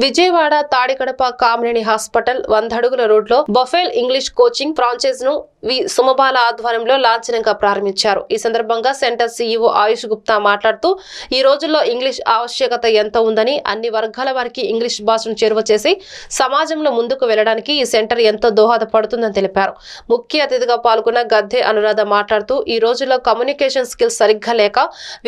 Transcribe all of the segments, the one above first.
Vijayawada Tadikadapa Kamineni hospital వందడుగుల రోడ్లో బఫెల్ ఇంగ్లీష్ కోచింగ్ ఫ్రాంచైజ్ను వి సుమబాల ఆధ్వర్యంలో లాంఛనంగా ప్రారంభించారు. ఈ సందర్భంగా సెంటర్ సీఈఓ ఆయుష్ గుప్తా మాట్లాడుతూ ఈ రోజుల్లో ఇంగ్లీష్ ఆవశ్యకత ఎంత ఉందని అన్ని వర్గాల వారికి ఇంగ్లీష్ భాషను చేరువ చేసి సమాజంలో ముందుకు వెళ్ళడానికి ఈ సెంటర్ ఎంతో దోహదపడుతుందని తెలిపారు. ముఖ్య అతిథిగా పాల్గొన్న గద్దె అనురాధ మాట్లాడుతూ ఈ రోజుల్లో కమ్యూనికేషన్ స్కిల్స్ సరిగ్గా లేక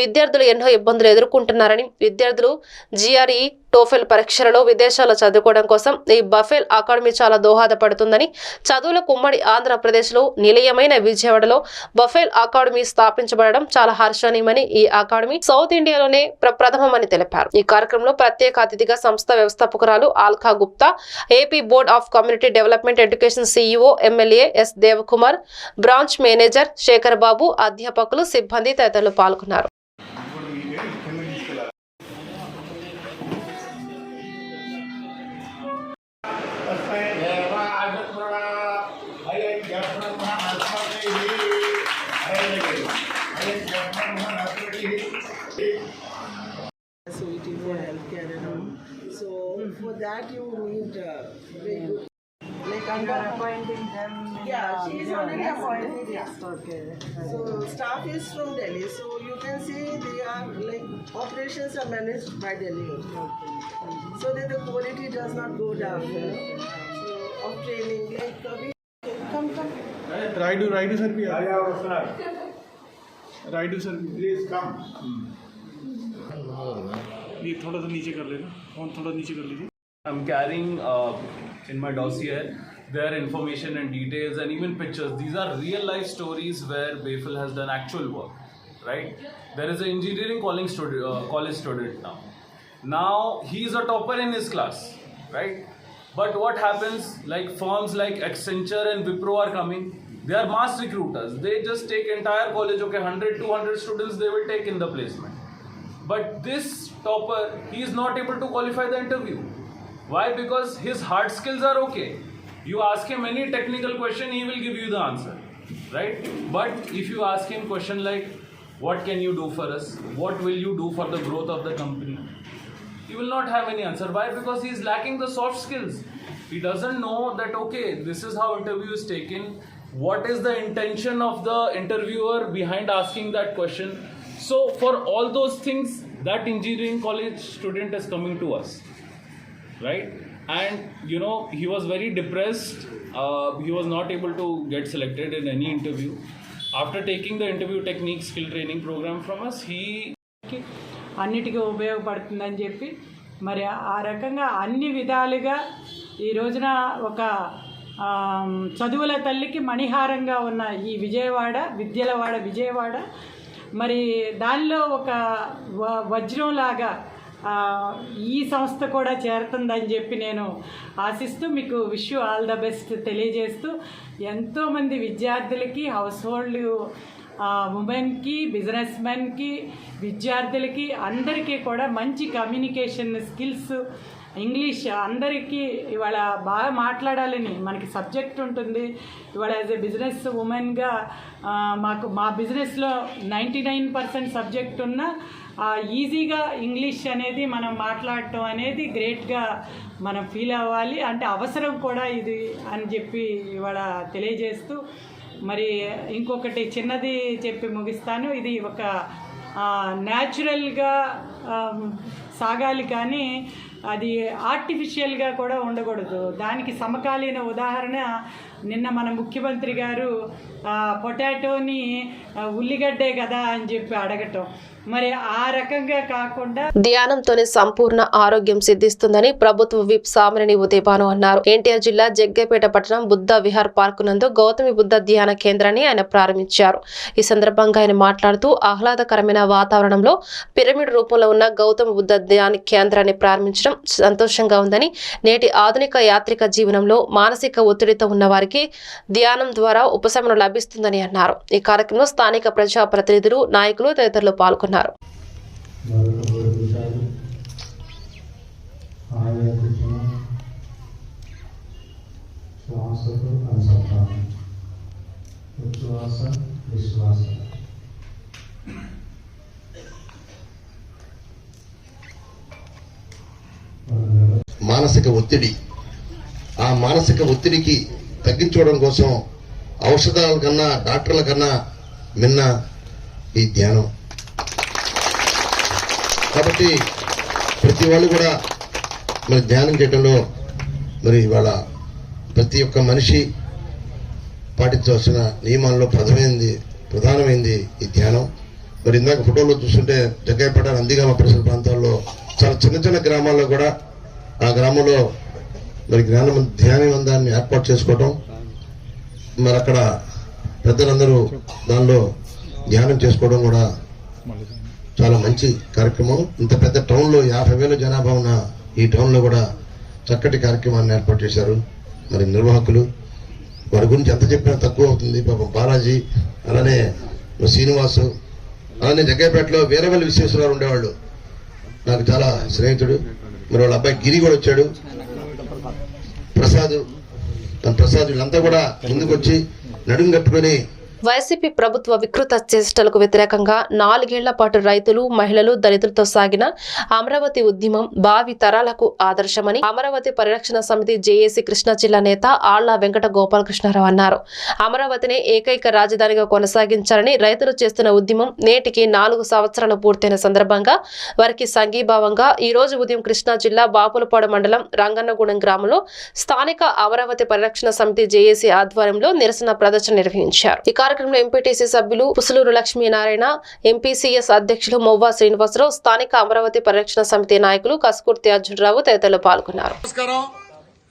విద్యార్థులు ఎన్నో ఇబ్బందులు ఎదుర్కొంటున్నారని విద్యార్థులు జిఆర్ఈ టోఫెల్ పరీక్షలలో విదేశాల్లో చదువుకోవడం కోసం ఈ బఫెల్ అకాడమీ చాలా దోహదపడుతుందని చదువుల కుమ్మడి ఆంధ్రప్రదేశ్లో నిలయమైన విజయవాడలో బఫెల్ అకాడమీ స్థాపించబడడం చాలా హర్షణీయమని ఈ అకాడమీ సౌత్ ఇండియాలోనే ప్రప్రథమమని తెలిపారు. ఈ కార్యక్రమంలో ప్రత్యేక అతిథిగా సంస్థ వ్యవస్థాపకురాలు Alka Gupta AP board of community development education CEO MLA S Devakumar branch manager Sekhar Babu అధ్యాపకులు సిబ్బంది తదితరులు పాల్గొన్నారు. that you need uh, very good. Like You are under, appointing them in Yeah, uh, she is Vijayawada? already appointed, yeah. Okay. so staff is from Delhi, so you can see they are like operations are managed by Delhi, also. so that the quality does not go down. You know? So of training, like uh, we come come. Rayudu Rayudu sir भी Raidu sir भी please come ये थोड़ा सा नीचे कर लेना phone थोड़ा नीचे कर लीजिए I'm carrying uh, in my dossier their information and details and even pictures. These are real life stories where Bayful has done actual work, right? There is an engineering uh, college student now. Now he is a topper in his class, right? But what happens? Like firms like Accenture and Wipro are coming. They are mass recruiters. They just take entire college, okay, 100, 200 students they will take in the placement. But this topper, he is not able to qualify the interview. Why? Because his hard skills are okay. You ask him any technical question, he will give you the answer, right? But if you ask him question like, what can you do for us? What will you do for the growth of the company? He will not have any answer. Why? Because he is lacking the soft skills. He doesn't know that okay, this is how interview is taken. What is the intention of the interviewer behind asking that question? So for all those things, that engineering college student is coming to us right and you know he was very depressed uh, he was not able to get selected in any interview after taking the interview technique skill training program from us he అన్నిటికీ ఉపయోగపడుతుందని చెప్పి మరి ఆ రకంగా అన్ని విధాలుగా ఈ రోజున ఒక చదువుల తల్లికి మణిహారంగా ఉన్న ఈ విజయవాడ విద్యలవాడ విజయవాడ మరి దానిలో ఒక వజ్రంలాగా ఈ సంస్థ కూడా చేరుతుందని చెప్పి నేను ఆశిస్తూ మీకు విష్ ఆల్ ద బెస్ట్ తెలియజేస్తూ ఎంతోమంది విద్యార్థులకి హౌస్ హోల్డ్ ఉమెన్కి బిజినెస్ మెన్కి విద్యార్థులకి అందరికీ కూడా మంచి కమ్యూనికేషన్ స్కిల్స్ ఇంగ్లీష్ అందరికీ ఇవాళ బాగా మాట్లాడాలని మనకి సబ్జెక్ట్ ఉంటుంది. ఇవాళ యాజ్ ఎ బిజినెస్ ఉమెన్గా మాకు మా బిజినెస్లో నైంటీ నైన్ పర్సెంట్ సబ్జెక్ట్ ఉన్న ఈజీగా ఇంగ్లీష్ అనేది మనం మాట్లాడటం అనేది గ్రేట్గా మనం ఫీల్ అవ్వాలి. అంటే అవసరం కూడా ఇది అని చెప్పి ఇవాళ తెలియజేస్తూ మరి ఇంకొకటి చిన్నది చెప్పి ముగిస్తాను. ఇది ఒక న్యాచురల్గా సాగాలి కానీ అది ఆర్టిఫిషియల్గా కూడా ఉండకూడదు. దానికి సమకాలీన ఉదాహరణ నిన్న మన ముఖ్యమంత్రి గారు పొటాటోని ఉల్లిగడ్డే కదా అని చెప్పి అడగటం. మరి ఆ రకంగా కాకుండా ధ్యానంతోనే సంపూర్ణ ఆరోగ్యం సిద్ధిస్తుందని ప్రభుత్వ విప్ సామరణి ఉదయభాను అన్నారు. ఎన్టీఆర్ జిల్లా జగ్గేపేట పట్టణం బుద్ధ విహార్ పార్కు నందు గౌతమి బుద్ధ ధ్యాన కేంద్రాన్ని ఆయన ప్రారంభించారు. ఈ సందర్భంగా ఆయన మాట్లాడుతూ ఆహ్లాదకరమైన వాతావరణంలో పిరమిడ్ రూపంలో ఉన్న గౌతమ బుద్ధ ధ్యాన కేంద్రాన్ని ప్రారంభించడం సంతోషంగా ఉందని నేటి ఆధునిక యాత్రిక జీవనంలో మానసిక ఒత్తిడితో ఉన్న వారికి ధ్యానం ద్వారా ఉపశమనం లభిస్తుందని అన్నారు. ఈ కార్యక్రమంలో స్థానిక ప్రజాప్రతినిధులు నాయకులు తదితరులు పాల్గొన్నారు. గౌరవించాలి మానసిక ఒత్తిడి. ఆ మానసిక ఒత్తిడికి తగ్గించుకోవడం కోసం ఔషధాల కన్నా డాక్టర్ల కన్నా మిన్న ఈ ధ్యానం. కాబట్టి ప్రతి వాళ్ళు కూడా మరి ధ్యానం చేయడంలో మరి ఇవాళ ప్రతి ఒక్క మనిషి పాటించవలసిన నియమాల్లో ప్రథమైంది ప్రధానమైంది ఈ ధ్యానం. మరి ఇందాక ఫోటోలో చూస్తుంటే జగ్గాయపేట నందిగామ పరిసర ప్రాంతాల్లో చాలా చిన్న చిన్న గ్రామాల్లో కూడా ఆ గ్రామంలో మరి జ్ఞానం ధ్యానవందాన్ని ఏర్పాటు చేసుకోవటం. మరి అక్కడ పెద్దలందరూ దానిలో ధ్యానం చేసుకోవడం కూడా చాలా మంచి కార్యక్రమం. ఇంత పెద్ద టౌన్లో యాభై వేల జనాభా ఉన్న ఈ టౌన్లో కూడా చక్కటి కార్యక్రమాన్ని ఏర్పాటు చేశారు. మరి నిర్వాహకులు వారి గురించి ఎంత చెప్పినా తక్కువ అవుతుంది. పాపం బాలాజీ అలానే శ్రీనివాసు అలానే జగ్గైపేటలో వీరవల్లి విశ్వేశ్వరరావు ఉండేవాళ్ళు. నాకు చాలా స్నేహితుడు. మరి వాళ్ళ అబ్బాయి గిరి కూడా వచ్చాడు. ప్రసాద్ తన ప్రసాద్ వీళ్ళంతా కూడా ముందుకు వచ్చి నడుము కట్టుకొని వైసీపీ ప్రభుత్వ వికృత చేష్టలకు వ్యతిరేకంగా నాలుగేళ్ళ పాటు రైతులు మహిళలు దళితులతో సాగిన అమరావతి ఉద్యమం భావి తరాలకు ఆదర్శమని అమరావతి పరిరక్షణ సమితి జేఏసీ కృష్ణా జిల్లా నేత ఆళ్ళ వెంకట గోపాలకృష్ణారావు అన్నారు. అమరావతిని ఏకైక రాజధానిగా కొనసాగించాలని రైతులు చేస్తున్న ఉద్యమం నేటికి నాలుగు సంవత్సరాలు పూర్తయిన సందర్భంగా వారికి సంఘీభావంగా ఈ రోజు ఉదయం కృష్ణా జిల్లా బాపులపాడు మండలం రంగన్నగూడెం గ్రామంలో స్థానిక అమరావతి పరిరక్షణ సమితి జేఏసీ ఆధ్వర్యంలో నిరసన ప్రదర్శన నిర్వహించారు. ఈ కార్యక్రమంలో ఎంపీటీసీ సభ్యులు పుసులూరు లక్ష్మీనారాయణ ఎంపీసీఎస్ అధ్యక్షులు మొవ్వా శ్రీనివాసరావు స్థానిక అమరావతి పరిరక్షణ సమితి నాయకులు కసుకుర్తి అర్జునరావు తదితరులు పాల్గొన్నారు. నమస్కారం.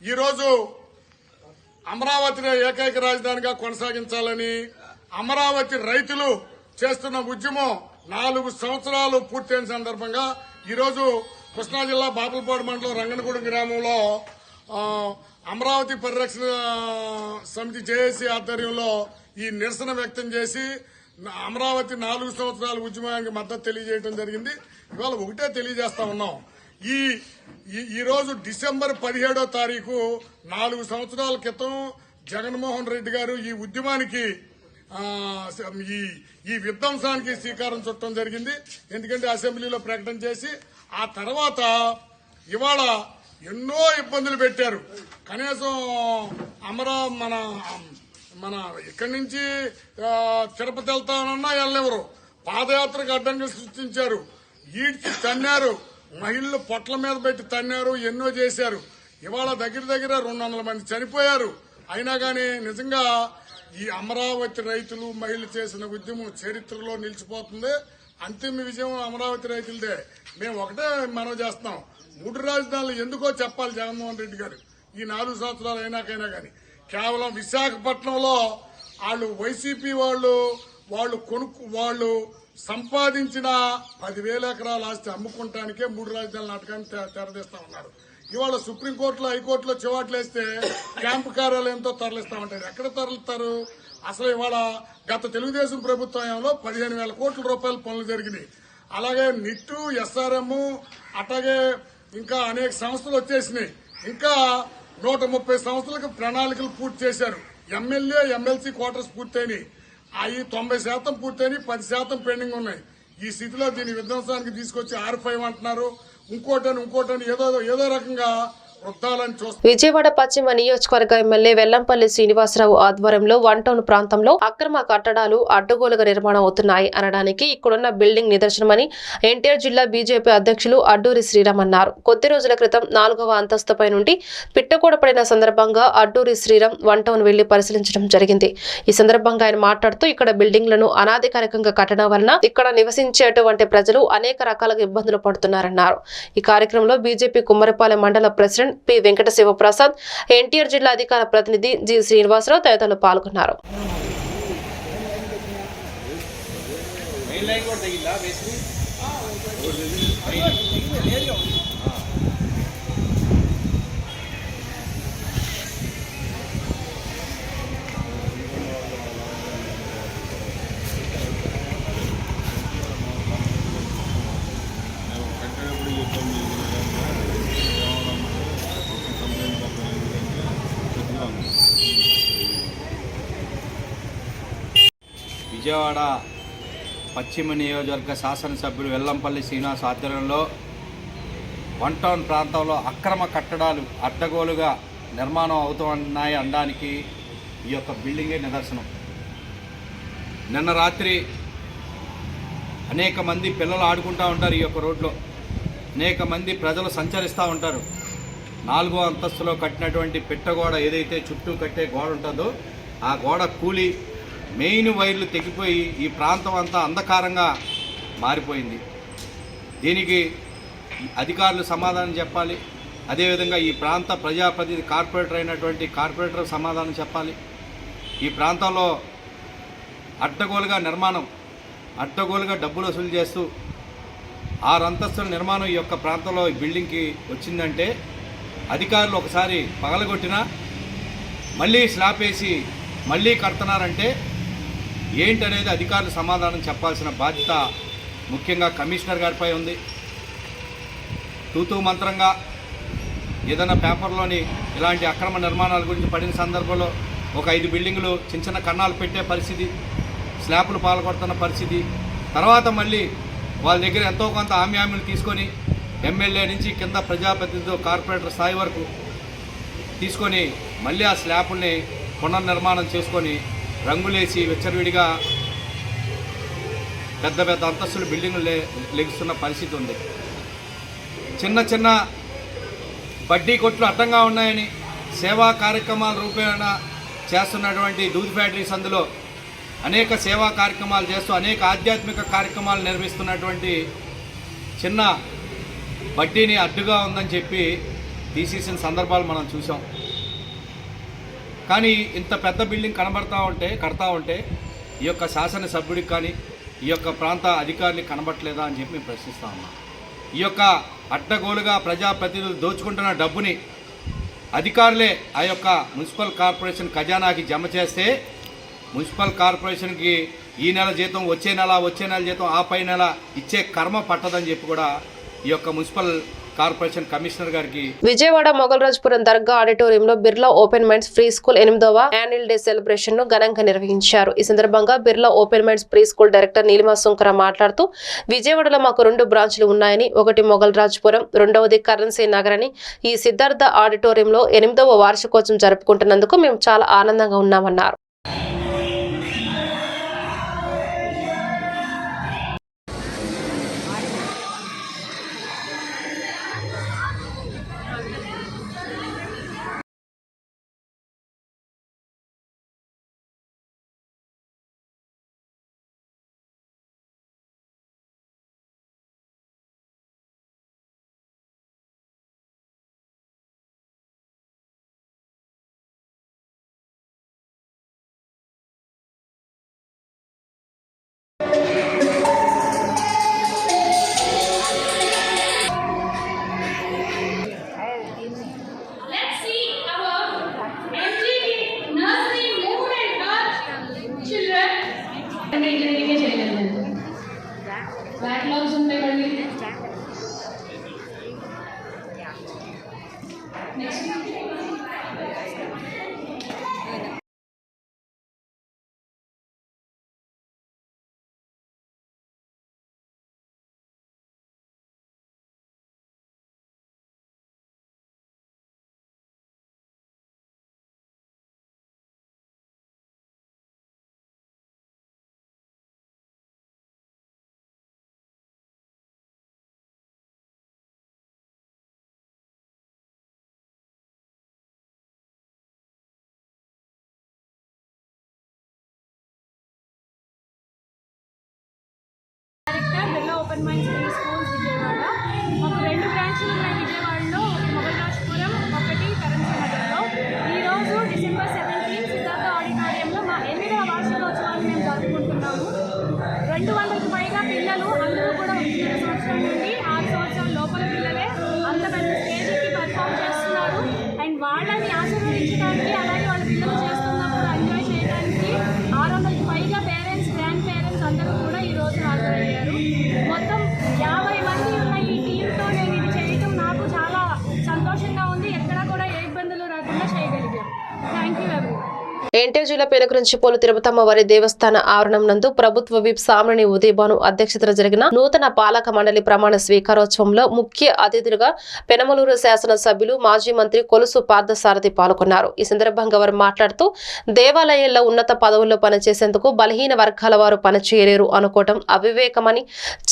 ఈరోజు అమరావతిని ఏకైక రాజధానిగా కొనసాగించాలని అమరావతి రైతులు చేస్తున్న ఉద్యమం నాలుగు సంవత్సరాలు పూర్తయిన సందర్భంగా ఈరోజు కృష్ణా జిల్లా బాపులపాడు మండలం రంగనగూడెం గ్రామంలో అమరావతి పరిరక్షణ సమితి జేఏసీ ఆధ్వర్యంలో ఈ నిరసన వ్యక్తం చేసి అమరావతి నాలుగు సంవత్సరాల ఉద్యమానికి మద్దతు తెలియజేయడం జరిగింది. ఇవాళ ఒకటే తెలియజేస్తా ఉన్నాం. ఈ ఈ- డిసెంబర్ పదిహేడో తారీఖు నాలుగు సంవత్సరాల క్రితం జగన్మోహన్ రెడ్డి గారు ఈ ఉద్యమానికి ఈ ఈ విధ్వంసానికి శ్రీకారం చుట్టడం జరిగింది. ఎందుకంటే అసెంబ్లీలో ప్రకటన చేసి ఆ తర్వాత ఇవాళ ఎన్నో ఇబ్బందులు పెట్టారు. కనీసం అమరా మన మన ఇక్కడి నుంచి తిరుపతి వెళ్తానన్నా వెళ్ళెవరు పాదయాత్రకు అడ్డంగా సృష్టించారు. ఈడ్చి తన్నారు. మహిళలు పొట్ల మీద పెట్టి తన్నారు ఎన్నో చేశారు. ఇవాళ దగ్గర దగ్గర రెండు వందల మంది చనిపోయారు. అయినా కానీ నిజంగా ఈ అమరావతి రైతులు మహిళలు చేసిన ఉద్యమం చరిత్రలో నిలిచిపోతుంది. అంతిమ విజయం అమరావతి రైతులదే. మేము ఒకటే మనం చేస్తున్నాం. మూడు రాజధానులు ఎందుకో చెప్పాలి జగన్మోహన్ రెడ్డి గారు. ఈ నాలుగు సంవత్సరాలు అయినాకైనా కానీ కేవలం విశాఖపట్నంలో వాళ్ళు వైసీపీ వాళ్ళు వాళ్ళు కొనుక్కు వాళ్ళు సంపాదించిన పదివేల ఎకరాల ఆస్తి అమ్ముకుంటానికే మూడు రాజధానుల నాటకాన్ని తెరదీస్తా ఉన్నారు. ఇవాళ సుప్రీంకోర్టులో హైకోర్టులో చివాట్లేస్తే క్యాంపు కార్యాలయంతో తరలిస్తామంటారు ఎక్కడ తరలిస్తారు అసలు ఇవాళ గత తెలుగుదేశం ప్రభుత్వంలో పదిహేను వేల కోట్ల రూపాయల పనులు జరిగినాయి. అలాగే నిట్టు ఎస్ఆర్ఎం అట్లాగే ఇంకా అనేక సంస్థలు వచ్చేసినాయి. ఇంకా నూట ముప్పై సంవత్సరాలకు ప్రణాళికలు పూర్తి చేశారు. ఎమ్మెల్యే ఎమ్మెల్సీ క్వార్టర్స్ పూర్తయినాయి. అవి తొంభై శాతం పూర్తయినాయి పది శాతం పెండింగ్ ఉన్నాయి. ఈ స్థితిలో దీని విధ్వంసానికి తీసుకొచ్చి ఆర్ ఫైవ్ అంటున్నారు. ఇంకోటని ఇంకోటని ఏదో ఏదో రకంగా విజయవాడ పశ్చిమ నియోజకవర్గ ఎమ్మెల్యే వెల్లంపల్లి శ్రీనివాసరావు ఆధ్వర్యంలో వన్ టౌన్ ప్రాంతంలో అక్రమ కట్టడాలు అడ్డగోలుగా నిర్మాణం అవుతున్నాయి అనడానికి ఇక్కడున్న బిల్డింగ్ నిదర్శనమని ఎన్టీఆర్ జిల్లా బీజేపీ అధ్యక్షులు అడ్డూరి శ్రీరామ్ అన్నారు కొద్ది రోజుల క్రితం నాలుగవ అంతస్తుపై నుండి పిట్టకూడ పడిన సందర్భంగా అడ్డూరి శ్రీరామ్ వన్ టౌన్ వెళ్ళి పరిశీలించడం జరిగింది. ఈ సందర్భంగా ఆయన మాట్లాడుతూ ఇక్కడ బిల్డింగ్లను అనాధికారికంగా కట్టడం వలన ఇక్కడ నివసించేటువంటి ప్రజలు అనేక రకాలుగా ఇబ్బందులు పడుతున్నారన్నారు. ఈ కార్యక్రమంలో బీజేపీ కుమ్మరిపాలెం మండల president P Venkata Sivaprasad NTR జిల్లా అధికార ప్రతినిధి జి శ్రీనివాసరావు తదితరులు పాల్గొన్నారు. విజయవాడ పశ్చిమ నియోజకవర్గ శాసనసభ్యులు వెల్లంపల్లి శ్రీనివాస్ ఆధ్వర్యంలో వన్ టౌన్ ప్రాంతంలో అక్రమ కట్టడాలు అడ్డగోలుగా నిర్మాణం అవుతున్నాయి అనడానికి ఈ యొక్క బిల్డింగే నిదర్శనం. నిన్న రాత్రి అనేక మంది పిల్లలు ఆడుకుంటూ ఉంటారు ఈ యొక్క రోడ్లో. అనేక మంది ప్రజలు సంచరిస్తూ ఉంటారు. నాలుగో అంతస్తులో కట్టినటువంటి పెట్టగోడ ఏదైతే చుట్టూ కట్టే గోడ ఉంటుందో ఆ గోడ కూలి మెయిన్ వైర్లు తెగిపోయి ఈ ప్రాంతం అంతా అంధకారంగా మారిపోయింది. దీనికి అధికారులు సమాధానం చెప్పాలి. అదేవిధంగా ఈ ప్రాంత ప్రజాప్రతినిధి కార్పొరేటర్ అయినటువంటి కార్పొరేటర్ సమాధానం చెప్పాలి. ఈ ప్రాంతంలో అడ్డగోలుగా నిర్మాణం అడ్డగోలుగా డబ్బులు వసూలు చేస్తూ ఆరు అంతస్తుల నిర్మాణం ఈ యొక్క ప్రాంతంలో ఈ బిల్డింగ్కి వచ్చిందంటే అధికారులు ఒకసారి పగలగొట్టినా మళ్ళీ స్లాబ్ వేసి మళ్ళీ కడుతున్నారంటే ఏంటనేది అధికారులు సమాధానం చెప్పాల్సిన బాధ్యత ముఖ్యంగా కమిషనర్ గారిపై ఉంది. తూతూ మంత్రంగా ఏదైనా పేపర్లోని ఇలాంటి అక్రమ నిర్మాణాల గురించి పడిన సందర్భంలో ఒక ఐదు బిల్డింగులు చిన్న చిన్న కన్నాలు పెట్టే పరిస్థితి స్లాబ్లు పాల్గొడుతున్న పరిస్థితి తర్వాత మళ్ళీ వాళ్ళ దగ్గర ఎంతో కొంత ఆమ్యామ్యులు తీసుకొని ఎమ్మెల్యే నుంచి కింద ప్రజాప్రతినిధులు కార్పొరేటర్ స్థాయి వరకు తీసుకొని మళ్ళీ ఆ స్లాబ్ని పునర్నిర్మాణం చేసుకొని రంగులేసి విచ్చలవిడిగా పెద్ద పెద్ద అంతస్తులు బిల్డింగులు లెగుస్తున్న పరిస్థితి ఉంది. చిన్న చిన్న బడ్డీ కొట్లు అడ్డంగా ఉన్నాయని సేవా కార్యక్రమాల రూపేణ చేస్తున్నటువంటి దూద్ ఫ్యాక్టరీస్ అందులో అనేక సేవా కార్యక్రమాలు చేస్తూ అనేక ఆధ్యాత్మిక కార్యక్రమాలు నిర్వహిస్తున్నటువంటి చిన్న వడ్డీని అడ్డుగా ఉందని చెప్పి తీసేసిన సందర్భాలు మనం చూసాం కానీ ఇంత పెద్ద బిల్డింగ్ కనబడతా ఉంటే కడతా ఉంటే ఈ యొక్క శాసనసభ్యుడికి కానీ ఈ యొక్క ప్రాంత అధికారిని కనబట్టలేదా అని చెప్పి మేము ప్రశ్నిస్తా ఉన్నాం. ఈ యొక్క అడ్డగోలుగా ప్రజాప్రతినిధులు దోచుకుంటున్న డబ్బుని అధికారులే ఆ యొక్క మున్సిపల్ కార్పొరేషన్ ఖజానాకి జమ చేస్తే మున్సిపల్ కార్పొరేషన్కి ఈ నెల జీతం వచ్చే నెల వచ్చే నెల జీతం ఆ పై నెల ఇచ్చే కర్మ పట్టదని చెప్పి కూడా ఈ యొక్క మున్సిపల్ కార్పొరేషన్ కమిషనర్ గారికి విజయవాడ మొగల్రాజ్పురం దర్గా ఆడిటోరియంలో Birla open minds pre school ఎనిమిదవ యాన్యువల్ డే సెలబ్రేషన్ను ఘనంగా నిర్వహించారు. ఈ సందర్భంగా Birla open minds pre school director Neelima Sunkara మాట్లాడుతూ విజయవాడలో మాకు రెండు బ్రాంచ్లు ఉన్నాయని ఒకటి మొగల్రాజ్పురం రెండవది కరెన్సీ నగర్ అని ఈ సిద్ధార్థ ఆడిటోరియంలో ఎనిమిదవ వార్షికోత్సవం జరుపుకుంటున్నందుకు మేము చాలా ఆనందంగా ఉన్నామన్నారు. డైరెక్టర్ బిర్లా ఎన్టీఆర్ జిల్లా పెనుగురించిపోలు తిరుపతమ్మ వారి దేవస్థాన ఆవరణం నందు ప్రభుత్వ విప్ సామరణి ఉదయభాను అధ్యక్షతన జరిగిన నూతన పాలక మండలి ప్రమాణ స్వీకారోత్సవంలో ముఖ్య అతిథులుగా పెనమలూరు శాసనసభ్యులు మాజీ మంత్రి కొలుసు పార్థసారథి పాల్గొన్నారు. ఈ సందర్భంగా వారు మాట్లాడుతూ దేవాలయాల్లో ఉన్నత పదవుల్లో పనిచేసేందుకు బలహీన వర్గాల వారు పనిచేయలేరు అనుకోవటం అవివేకమని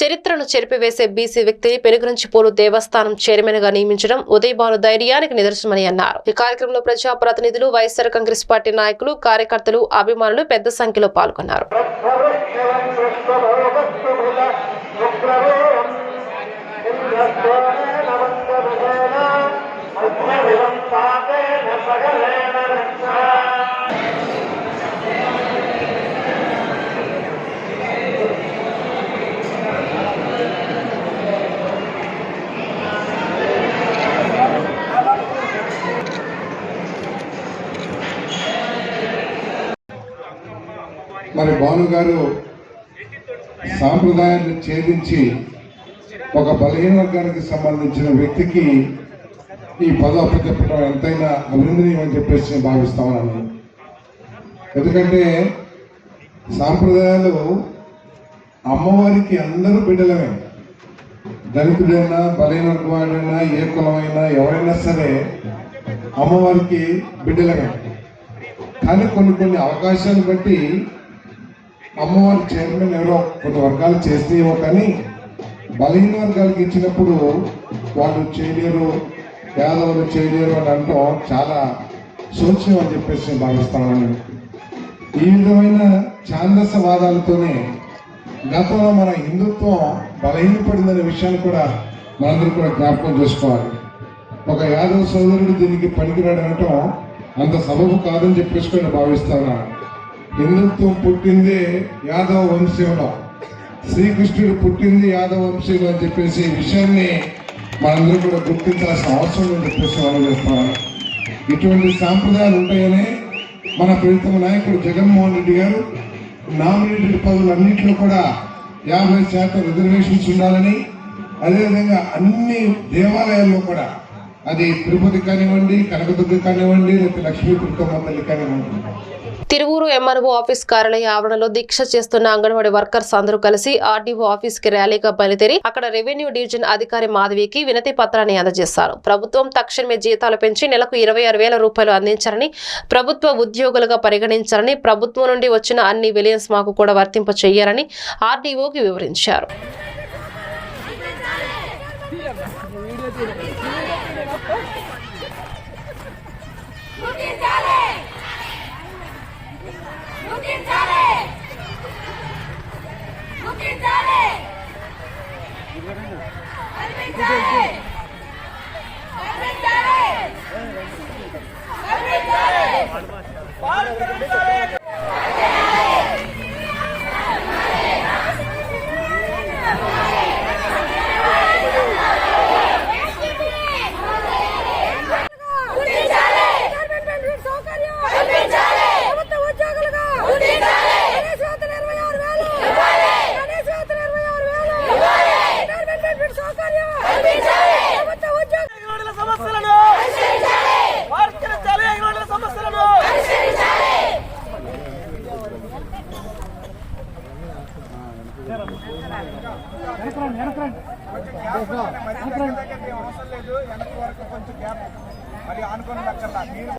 చరిత్రను చెరిపివేసే బీసీ వ్యక్తిని పెనుగురించిపోలు దేవస్థానం చైర్మన్గా నియమించడం ఉదయభాను ధైర్యానికి నిదర్శనమని అన్నారు. ఈ కార్యక్రమంలో ప్రజాప్రతినిధులు వైఎస్ఆర్ కాంగ్రెస్ పార్టీ నాయకులు కార్యకర్తలు అభిమానులు పెద్ద సంఖ్యలో పాల్గొన్నారు. మరి భాను గారు సాంప్రదాయాన్ని ఛేదించి ఒక బలహీన వర్గానికి సంబంధించిన వ్యక్తికి ఈ పదవి అప్పచెప్పడం ఎంతైనా అభినందనీయమని చెప్పేసి నేను భావిస్తా ఎందుకంటే సాంప్రదాయాలు అమ్మవారికి అందరూ బిడ్డలమే. దళితుడైనా బలహీన వర్గవాడైనా ఏ కులమైనా ఎవరైనా సరే అమ్మవారికి బిడ్డలమే. కానీ కొన్ని కొన్ని అవకాశాలు బట్టి అమ్మవారి చైర్మన్ ఎవరో కొన్ని వర్గాలు చేస్తేమో కానీ బలహీన వర్గాలకి ఇచ్చినప్పుడు వాళ్ళు చేయలేరు పేదవాళ్ళు చేయలేరు అని అంటాం చాలా శోచ్యం అని చెప్పేసి నేను భావిస్తాను ఈ విధమైన ఛాందస వాదాలతోనే గతంలో మన హిందుత్వం బలహీనపడిందనే విషయాన్ని కూడా మనందరూ కూడా జ్ఞాపకం చేసుకోవాలి. ఒక యాదవ సోదరుడు దీనికి పనికిరాడు అనటం అంత సబబు కాదని చెప్పేసి నేను భావిస్తాను హిందుత్వం పుట్టింది యాదవ వంశంలో శ్రీకృష్ణుడు పుట్టింది యాదవ వంశంలో అని చెప్పేసి ఈ విషయాన్ని మనందరూ కూడా గుర్తించాల్సిన అవసరం ఉందని చెప్పేసి మనం ఇటువంటి సాంప్రదాయాలు ఉంటాయని మన ప్రభుత్వ నాయకుడు జగన్మోహన్ రెడ్డి గారు నామినేటెడ్ పదవులన్నింటిలో కూడా యాభై శాతం రిజర్వేషన్స్ ఉండాలని అదేవిధంగా అన్ని దేవాలయాల్లో కూడా అది తిరుపతి కానివ్వండి కనకదుర్గ కానివ్వండి లేకపోతే లక్ష్మీ దుర్గమ్మ తల్లి కానివ్వండి. తిరువూరు ఎంఆర్ఓ ఆఫీస్ కార్యాలయ ఆవరణలో దీక్ష చేస్తున్న అంగన్వాడీ వర్కర్స్ అందరూ కలిసి ఆర్డీఓ ఆఫీస్కి ర్యాలీగా బయలుదేరి అక్కడ రెవెన్యూ డివిజన్ అధికారి మాధవికి వినతి పత్రాన్ని అందజేశారు. ప్రభుత్వం తక్షణమే జీతాలు పెంచి నెలకు ఇరవై ఆరు వేల రూపాయలు అందించారని ప్రభుత్వ ఉద్యోగులుగా పరిగణించారని ప్రభుత్వం నుండి వచ్చిన అన్ని విలియన్స్ మాకు కూడా వర్తింప చేయాలని ఆర్డీఓకి వివరించారు. పాల్గొంటారు ¡Fuerte!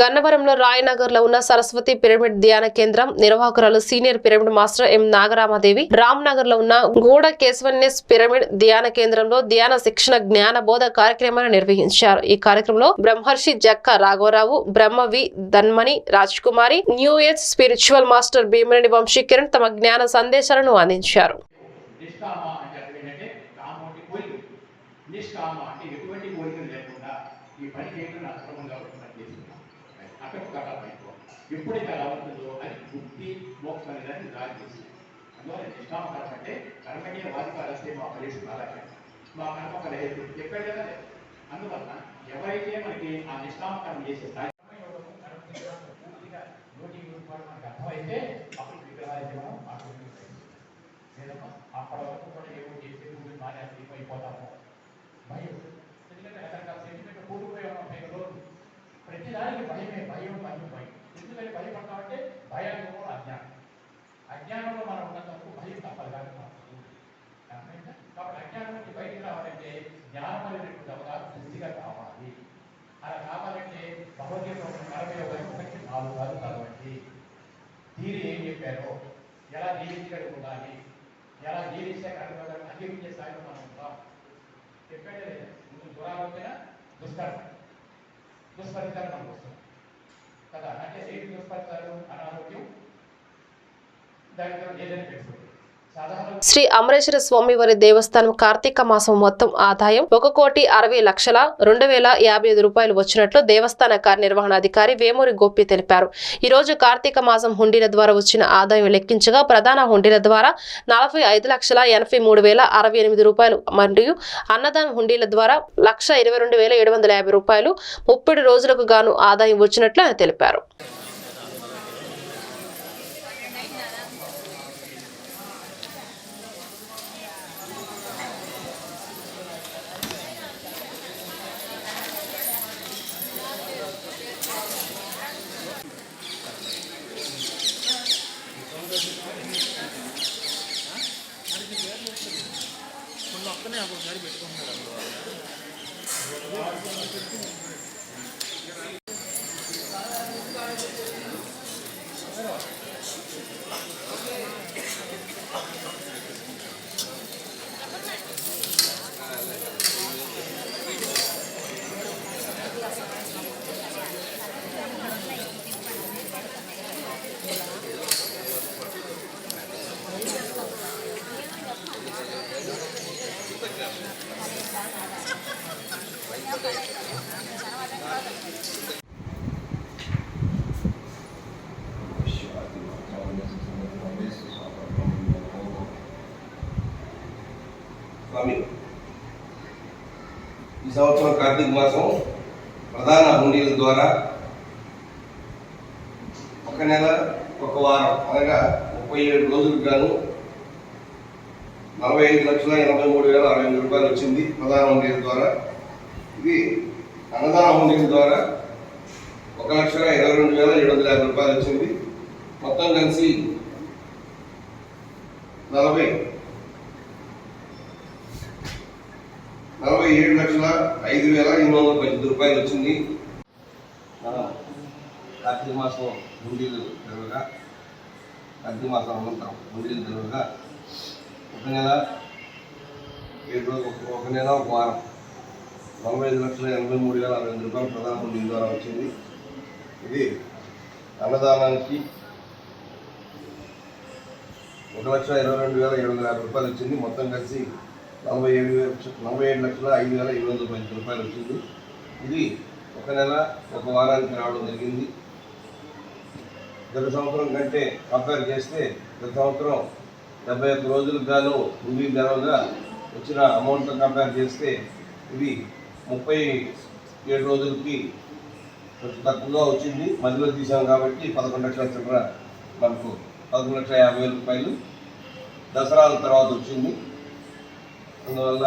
గన్నవరంలో రాయనగర్లో ఉన్న సరస్వతి పిరమిడ్ ధ్యాన కేంద్రం నిర్వాహకురాలు senior pyramid master M Nagaramadevi Ram నగర్లో ఉన్న గూడ కేశవన్యస్ పిరమిడ్ ధ్యాన కేంద్రంలో ధ్యాన శిక్షణ జ్ఞాన బోధ కార్యక్రమాన్ని నిర్వహించారు. ఈ కార్యక్రమంలో బ్రహ్మర్షి జక్క రాఘవరావు బ్రహ్మవి Dhanmani Raj Kumari new age spiritual master Bhimareni Vamsi Kiran తమ జ్ఞాన సందేశాలను అందించారు. నిష్కామ అంటే అర్థం ఏంటంటే కామోటి కోరిక నిష్కామ అంటే ఎటువంటి కోరికలు లేకుండా ఈ పని చేయడం నాకు సులభం కాబట్టి పని చేస్తున్నాం అక్కడ కట్టాలైపో ఎప్పుడైతే అలా ఉంటుందో అది బుద్ధి మోక్షం అనేది దారి చేస్తుంది అందువల్ల నిష్కామ అంటే కర్మకే వాదికారస్తే మా ఫలితం అలాగే మా కర్మ ఫలేదు చెప్పాడు కదా. అందువల్ల ఎవరైతే మనకి ఆ నిష్కామ చేసే స్థాయి పూర్తిగా అర్థమైతే అప్పుడు విగ్రహాలు మనం ఆటోమేటిక్ అప్పటి వరకు కూడా ఏమో చేసే ముందు మానేసి ఎలా జీవించగలిగి ఉండాలి ఎలా జీవిస్తే కనుక అధిగమించే స్థాయిలో మనం ఉంటాం చెప్పాడే లేదా ముందు దురాలోచన దుష్కర్మ దుష్ఫలితాలు మనకు వస్తాయి కదా అంటే ఏంటి దుష్ఫలితాలు అనారోగ్యం దాంట్లో ఏదైనా పెట్టుకోండి సాధారణ శ్రీ అమరేశ్వర స్వామి వారి దేవస్థానం కార్తీక మాసం మొత్తం ఆదాయం ఒక కోటి అరవై లక్షల రెండు వేల యాభై ఐదు రూపాయలు వచ్చినట్లు దేవస్థాన కార్యనిర్వహణాధికారి వేమూరి గోపి తెలిపారు. ఈ రోజు కార్తీక మాసం హుండీల ద్వారా వచ్చిన ఆదాయం లెక్కించగా ప్రధాన హుండీల ద్వారా నలభై ఐదు లక్షల ఎనభై మూడు వేల అరవై ఎనిమిది రూపాయలు మరియు అన్నదానం హుండీల ద్వారా లక్ష ఇరవై రెండు వేల ఏడు వందల యాభై రూపాయలు ముప్పటి రోజులకు గాను ఆదాయం వచ్చినట్లు ఆయన తెలిపారు. స్వామి ఈ సంవత్సరం కార్తీక మాసం ప్రధాన హుండీల ద్వారా ఒక నెల ఒక వారం అనగా ముప్పై ఏడు రోజులకు గాను నలభై ఐదు లక్షల ఎనభై మూడు వేల అరవై ఎనిమిది రూపాయలు వచ్చింది ప్రధాన హుండీల ద్వారా. ఇది అన్నదాన హుండీల ద్వారా ఒక లక్షల ఇరవై రెండు వేల ఏడు వందల యాభై రూపాయలు వచ్చింది. మొత్తం కలిసి నలభై నలభై ఏడు లక్షల ఐదు వేల ఎనిమిది వందల పద్దెనిమిది రూపాయలు వచ్చింది. మనం కార్తీక మాసం గుండీలు తెరవగా కార్తీక మాసం అనంతరం గుండీలు జరగగా ఒక నెల ఏడు రోజులు ఒక- నెల ఒక వారం నలభై ఐదు లక్షల ఎనభై మూడు వేల అరవై రూపాయలు ప్రధానమంత్రి హుండీ ద్వారా వచ్చింది. ఇది అన్నదానానికి ఒక లక్ష ఇరవై రెండు వేల ఏడు వందల యాభై రూపాయలు వచ్చింది. మొత్తం కలిసి నలభై ఏడు వేల నలభై ఏడు లక్షల ఐదు వేల ఏడు వందల పది రూపాయలు వచ్చింది. ఇది ఒక నెల ఒక వారానికి రావడం జరిగింది. గత సంవత్సరం కంటే కంపేర్ చేస్తే గత సంవత్సరం డెబ్బై ఒక్క రోజులకు గాను హుండీ ధరలుగా వచ్చిన అమౌంట్తో కంపేర్ చేస్తే ఇది ముప్పై ఏడు రోజులకి కొంచెం తక్కువగా వచ్చింది. మధ్యలో తీసాం కాబట్టి పదకొండు లక్షల చిల్లర మనకు పదకొండు లక్షల యాభై వేల రూపాయలు దసరాల తర్వాత వచ్చింది. అందువల్ల